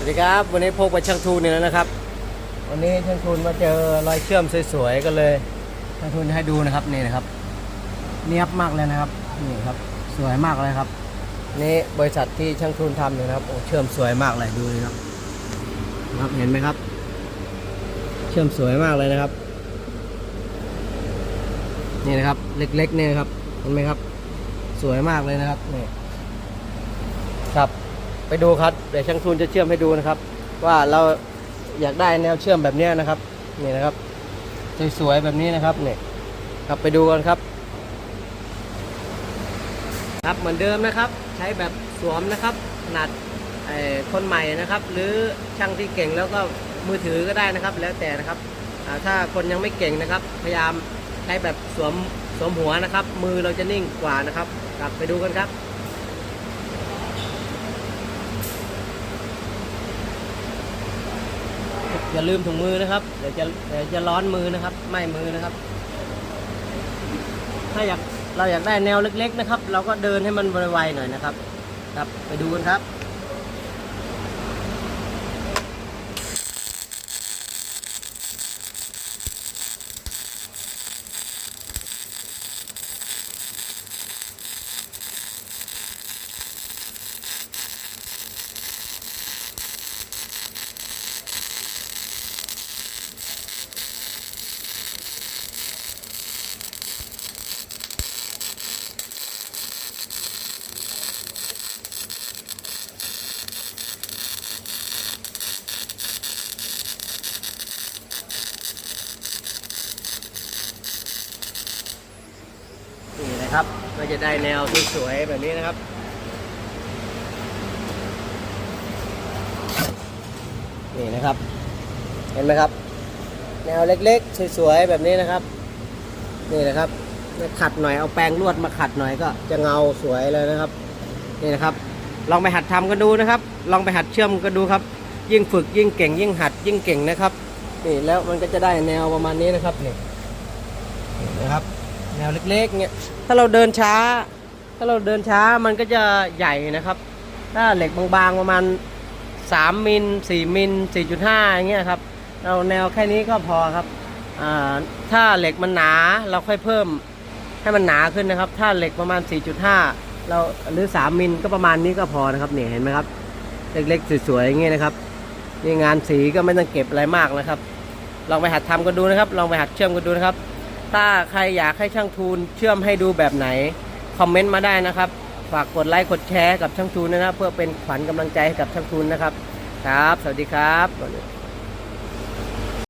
สวัสดีครับ วันนี้พบกับช่างทูนนี่แล้วนะครับ วันนี้ช่างทูนมาเจอรอยเชื่อมสวยๆก็เลยช่างทูนให้ดูนะครับนี่นะครับ เนียบมากเลยนะครับนี่ครับสวยมากเลยครับ นี่บริษัทที่ช่างทูนทำอยู่นะครับโอ้เชื่อมสวยมากเลยดูเลยครับนะครับเห็นไหมครับ เชื่อมสวยมากเลยนะครับ นี่นะครับเล็กๆเนี่ยนครับเห็นไหมครับ สวยมากเลยนะครับนี่ครับ ไปดูครับเดี๋ยวช่างทุนจะเชื่อมให้ดูนะครับ ว่าเราอยากได้แนวเชื่อมแบบนี้นะครับนี่นะครับสวยๆแบบนี้นะครับนี่ครับไปดูกันครับ ครับเหมือนเดิมนะครับ ใช้แบบสวมนะครับขนาดเอ่อคนใหม่นะครับ หรือช่างที่เก่งแล้วก็มือถือก็ได้นะครับ แล้วแต่นะครับถ้าคนยังไม่เก่งนะครับ พยายามใช้แบบสวมสวมหัวนะครับ มือเราจะนิ่งกว่านะครับกลับไปดูกันครับ อย่าลืมถุงมือนะครับ เดี๋ยวจะเดี๋ยวจะร้อนมือนะครับไหม้มือนะครับ ถ้าอยากเราอยากได้แนวเล็ก ๆ นะครับ เราก็เดินให้มันไวๆหน่อยนะครับ ครับไปดูกันครับ ครับ ก็จะได้แนวที่สวยแบบนี้นะครับ นี่นะครับ เห็นไหมครับ แนวเล็กๆ สวยๆ แบบนี้นะครับ นี่นะครับขัดหน่อยเอาแปรงลวดมาขัดหน่อยก็จะเงาสวยเลยนะครับ นี่นะครับ ลองไปหัดทำกันดูนะครับ ลองไปหัดเชื่อมกันดูครับ ยิ่งฝึกยิ่งเก่ง ยิ่งหัดยิ่งเก่งนะครับ นี่แล้วมันก็จะได้แนวประมาณนี้นะครับนี่นะครับ แนวเล็กๆเนี่ยถ้าเราเดินช้า ถ้าเราเดินช้ามันก็จะใหญ่นะครับ ถ้าเหล็กบางๆประมาณ3มิล4มิล4.5อย่างเงี้ยครับเราแนวแค่นี้ก็พอครับถ้าเหล็กมันหนาเราค่อยเพิ่มให้มันหนาขึ้นนะครับ ถ้าเหล็กประมาณ 4.5 เราหรือ 3 มิลก็ประมาณนี้ก็พอนะครับเนี่ยเห็นไหมครับเล็กๆสวยๆอย่างเงี้ยนะครับนี่งานสีก็ไม่ต้องเก็บอะไรมากนะครับ ลองไปหัดทำกันดูนะครับ ลองไปหัดเชื่อมกันดูนะครับ ถ้าใครอยากให้ช่างทูนเชื่อมให้ดูแบบไหน คอมเมนต์มาได้นะครับ ฝากกดไลค์กดแชร์กับช่างทูนนะครับเพื่อเป็นขวัญกำลังใจให้กับช่างทูนนะครับ ครับ สวัสดีครับ